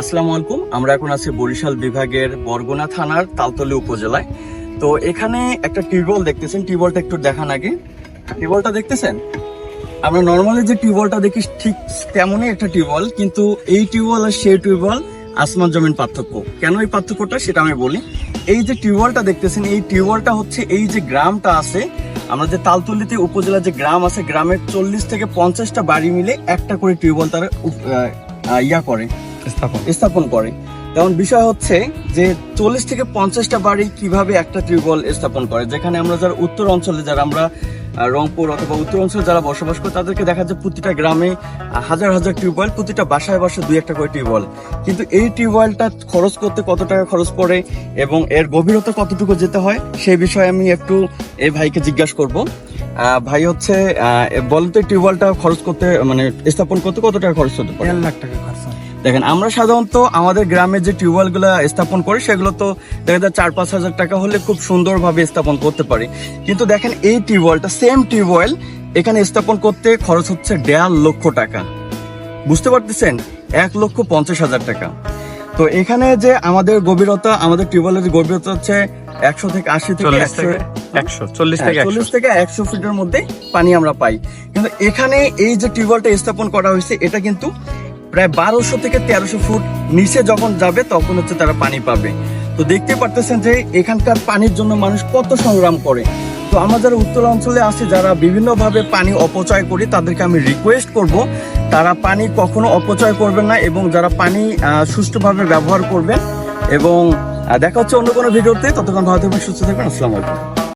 আসসালামু আলাইকুম। আমরা এখন আছি বরিশাল বিভাগের বরগুনা থানার তালতলি উপজেলায়। তো এখানে একটা টিউবওয়েল দেখতেছেন। টিউবওয়েলটা একটু দেখান আগে। টিউবওয়েলটা দেখতেছেন? আমরা নর্মালি যে টিউবওয়েলটা দেখি ঠিক তেমনই একটা টিউবওয়েল, কিন্তু এই টিউবওয়েল আর সেই টিউবওয়েল আসমান জমিন পার্থক্য। কেন এই পার্থক্যটা? সেটা আমি বলি। এই যে টিউবওয়েলটা দেখতেছেন, এই টিউবওয়েলটা হচ্ছে এই যে গ্রামটা আছে, আমরা যে তালতলিতে উপজেলা যে গ্রাম আছে, গ্রামের চল্লিশ থেকে পঞ্চাশটা বাড়ি মিলে একটা করে টিউবওয়েল তারা ইয়া করে। স্থাপন। স্থাপন করে। তেমন বিষয় হচ্ছে যে চল্লিশ থেকে পঞ্চাশটা বাড়ি কীভাবে একটা টিউবওয়েল স্থাপন করে? যেখানে আমরা যারা উত্তর অঞ্চলে যারা আমরা রংপুর অথবা উত্তর অঞ্চলে যারা বসবাস করে তাদেরকে দেখা যায় প্রতিটা গ্রামে হাজার হাজার টিউবওয়েল প্রতিটা বাসায় বাসায় দুই একটা করে টিউবওয়েল। কিন্তু এই টিউবওয়েলটা খরচ করতে কত টাকা খরচ পড়ে এবং এর গভীরতা কতটুকু যেতে হয় সেই বিষয়ে আমি একটু এই ভাইকে জিজ্ঞাসা করব। ভাই হচ্ছে আহ, বলেন তো টিউবওয়েলটা খরচ করতে মানে স্থাপন করতে কত টাকা খরচ হতে পারে? লাখ টাকা। দেখেন আমরা সাধারণত আমাদের গ্রামে যে টিউবওয়েলগুলো স্থাপন করি সেগুলো তো দেখা যায় চার পাঁচ হাজার টাকা হলে খুব সুন্দরভাবে স্থাপন করতে পারি। কিন্তু দেখেন এই টিউবওয়েলটা সেম টিউবওয়েল এখানে স্থাপন করতে খরচ হচ্ছে দেড় লক্ষ টাকা। বুঝতে পারতেছেন? এক লক্ষ পঞ্চাশ হাজার টাকা। তো এখানে যে আমাদের গভীরতা আমাদের টিউবওয়েলের গভীরতা হচ্ছে একশো থেকে আশি থেকে চল্লিশ একশো থেকে একশো চল্লিশ থেকে হ্যাঁ, চল্লিশ থেকে একশো ফিটের মধ্যে পানি আমরা পাই। কিন্তু এখানে এই যে টিউবওয়েলটা স্থাপন করা হয়েছে এটা কিন্তু প্রায় বারোশো থেকে তেরোশো ফুট নিচে যখন যাবে, তখন হচ্ছে তারা পানি পাবে। তো দেখতে পারতেছেন যে এখানকার পানির জন্য মানুষ কত সংগ্রাম করে। তো আমরা যারা উত্তর অঞ্চলে আছি, যারা বিভিন্নভাবে পানি অপচয় করি, তাদেরকে আমি রিকোয়েস্ট করব, তারা পানি কখনো অপচয় করবেন না এবং যারা পানি সুষ্ঠুভাবে ব্যবহার করবেন এবং দেখা হচ্ছে অন্য কোনো ভিডিওতে। ততক্ষণ ভালো থাকবেন, সুস্থ থাকবেন। আসসালামু আলাইকুম।